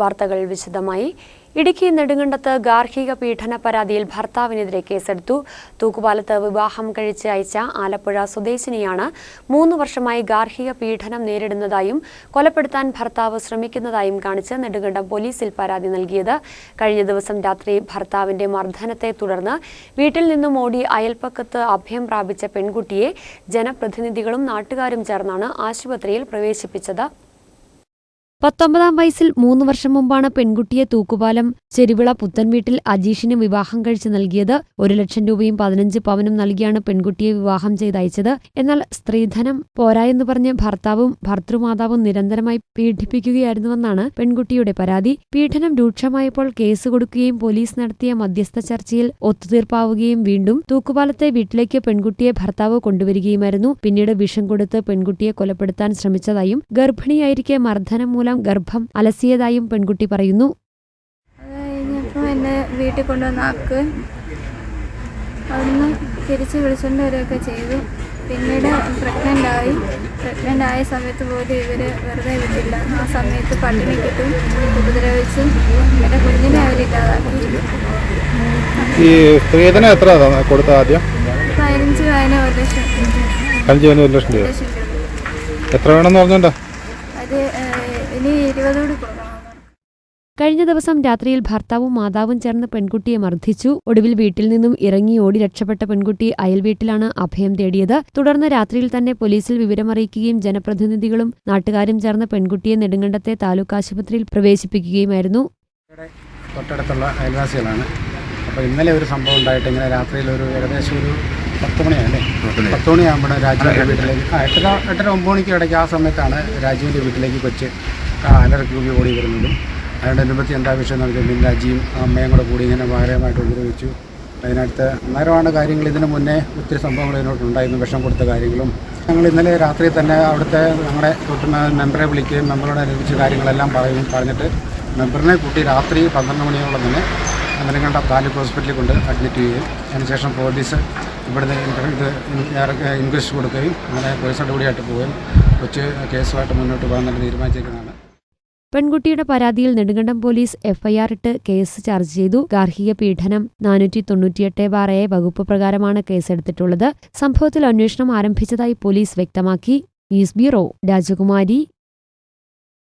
വാർത്തകൾ വിശദമായി. ഇടുക്കി നെടുങ്കണ്ടത്ത് ഗാർഹിക പീഡന പരാതിയിൽ ഭർത്താവിനെതിരെ കേസെടുത്തു. തൂക്കുപാലത്ത് വിവാഹം കഴിച്ച് അയച്ച ആലപ്പുഴ സ്വദേശിനിയാണ് മൂന്ന് വർഷമായി ഗാർഹിക പീഡനം നേരിടുന്നതായും കൊലപ്പെടുത്താൻ ഭർത്താവ് ശ്രമിക്കുന്നതായും കാണിച്ച് നെടുങ്കണ്ടം പോലീസിൽ പരാതി നൽകിയത്. കഴിഞ്ഞ ദിവസം രാത്രി ഭർത്താവിന്റെ മർദ്ദനത്തെ തുടർന്ന് വീട്ടിൽ നിന്നും ഓടി അയൽപ്പക്കത്ത് അഭയം പ്രാപിച്ച പെൺകുട്ടിയെ ജനപ്രതിനിധികളും നാട്ടുകാരും ചേർന്നാണ് ആശുപത്രിയിൽ പ്രവേശിപ്പിച്ചത്. പത്തൊമ്പതാം വയസ്സിൽ മൂന്ന് വർഷം മുമ്പാണ് പെൺകുട്ടിയെ തൂക്കുപാലം ചെരുവിള പുത്തൻവീട്ടിൽ അജീഷിന് വിവാഹം കഴിച്ചു നൽകിയത്. ഒരു ലക്ഷം രൂപയും പതിനഞ്ച് പവനും നൽകിയാണ് പെൺകുട്ടിയെ വിവാഹം ചെയ്തയച്ചത്. എന്നാൽ സ്ത്രീധനം പോരായെന്ന് പറഞ്ഞ് ഭർത്താവും ഭർത്തൃമാതാവും നിരന്തരമായി പീഡിപ്പിക്കുകയായിരുന്നുവെന്നാണ് പെൺകുട്ടിയുടെ പരാതി. പീഡനം രൂക്ഷമായപ്പോൾ കേസ് കൊടുക്കുകയും പോലീസ് നടത്തിയ മധ്യസ്ഥ ചർച്ചയിൽ ഒത്തുതീർപ്പാവുകയും വീണ്ടും തൂക്കുപാലത്തെ വീട്ടിലേക്ക് പെൺകുട്ടിയെ ഭർത്താവ് കൊണ്ടുവരികയുമായിരുന്നു. പിന്നീട് വിഷം കൊടുത്ത് പെൺകുട്ടിയെ കൊലപ്പെടുത്താൻ ശ്രമിച്ചതായും ഗർഭിണിയായിരിക്കെ മർദ്ദനം മൂലം ഗർഭം അലസിയതായും പെൺകുട്ടി പറയുന്നു. എന്നെ വീട്ടിൽ കൊണ്ടുവന്ന് ആക്ക് അവിടുന്ന് തിരിച്ച് വിളിച്ചുകൊണ്ട് വരികയൊക്കെ ചെയ്തു. പിന്നീട് പ്രഗ്നന്റ് ആയി. പ്രഗ്നന്റ് ആയ സമയത്ത് പോലും ഇവർ വെറുതെ വിട്ടില്ല. ആ സമയത്ത് പട്ടിണി കിട്ടും ഉപദ്രവിച്ച്. എന്റെ കുഞ്ഞിനെ അവരില്ലാതാക്കി ഈ സ്ത്രീധനം എത്ര കൊടുത്ത ആദ്യം? പതിനഞ്ച് വായന ഒരു ലക്ഷം. അഞ്ച് പതിനൊരു ഒരു രൂപ ലക്ഷം രൂപ. എത്ര വേണമെന്ന് പറഞ്ഞോണ്ടാ? അത് ഇനി കൂടി കൊടുക്കണം കഴിഞ്ഞ ദിവസം രാത്രിയിൽ ഭർത്താവും മാതാവും ചേർന്ന് പെൺകുട്ടിയെ മർദ്ദിച്ചു. ഒടുവിൽ വീട്ടിൽ നിന്നും ഇറങ്ങി ഓടി രക്ഷപ്പെട്ട പെൺകുട്ടി അയൽവീട്ടിലാണ് അഭയം തേടിയത്. തുടർന്ന് രാത്രിയിൽ തന്നെ പോലീസിൽ വിവരമറിയിക്കുകയും ജനപ്രതിനിധികളും നാട്ടുകാരും ചേർന്ന് പെൺകുട്ടിയെ നെടുങ്കണ്ടത്തെ താലൂക്ക് ആശുപത്രിയിൽ പ്രവേശിപ്പിക്കുകയുമായിരുന്നു. തൊട്ടടുത്തുള്ള അയൽവാസികളാണ്. അപ്പോൾ ഇന്നലെ ഒരു സംഭവം ഉണ്ടായിട്ട് ഇങ്ങനെ രാത്രിയിൽ ഒരു ഏകദേശം ഒരു പത്ത് മണിയല്ലേ പത്ത് മണിയാകുമ്പോഴാണ് രാജുവിന്റെ വീട്ടിലേക്ക് എട്ടര എട്ടര ഒമ്പത് മണിക്ക് ഇടയ്ക്ക് ആ സമയത്താണ് രാജുവിന്റെ വീട്ടിലേക്ക് കൊച്ച് ആ അലറക്കി കൂടി ഓടി വരുന്നതും അതിനോടനുബന്ധിച്ച് എന്താ വിഷയം എന്ന് വെച്ചാൽ രാജിയും അമ്മയും കൂടെ കൂടി ഇങ്ങനെ ഭയങ്കരമായിട്ട് ഉപദ്രവിച്ചു. അതിനടുത്ത് അന്നേരമാണ് കാര്യങ്ങൾ. ഇതിന് മുന്നേ ഒത്തിരി സംഭവങ്ങൾ ഇതിനോട്ടുണ്ടായിരുന്നു വിഷം കൊടുത്ത കാര്യങ്ങളും. ഞങ്ങൾ ഇന്നലെ രാത്രി തന്നെ അവിടുത്തെ ഞങ്ങളുടെ കൂട്ടുന്ന മെമ്പറെ വിളിക്കുകയും മെമ്പറോട് അനുസരിച്ച് കാര്യങ്ങളെല്ലാം പറയും പറഞ്ഞിട്ട് മെമ്പറിനെ കൂട്ടി രാത്രി പന്ത്രണ്ട് മണിയോളം തന്നെ നെടുങ്കണ്ട താലൂക്ക് ഹോസ്പിറ്റലിൽ കൊണ്ട് അഡ്മിറ്റ് ചെയ്യുകയും അതിനുശേഷം പോലീസ് ഇവിടുന്ന് ഇത് ഇൻക്വസ്റ്റ് കൊടുക്കുകയും അങ്ങനെ പോലീസിന്റെ കൂടിയായിട്ട് പോവുകയും കൊച്ച് കേസുമായിട്ട് മുന്നോട്ട് പോകാൻ തന്നെ തീരുമാനിച്ചിരിക്കുന്നതാണ്. പെൺകുട്ടിയുടെ പരാതിയിൽ നെടുങ്കണ്ടം പോലീസ് എഫ്ഐആർ ഇട്ട് കേസ് ചാർജ് ചെയ്തു. ഗാർഹിക പീഡനം നാനൂറ്റി തൊണ്ണൂറ്റിയെട്ട് ബാർ എ വകുപ്പ് പ്രകാരമാണ് കേസെടുത്തിട്ടുള്ളത്. സംഭവത്തിൽ അന്വേഷണം ആരംഭിച്ചതായി പോലീസ് വ്യക്തമാക്കി. ന്യൂസ് ബ്യൂറോ രാജകുമാരി.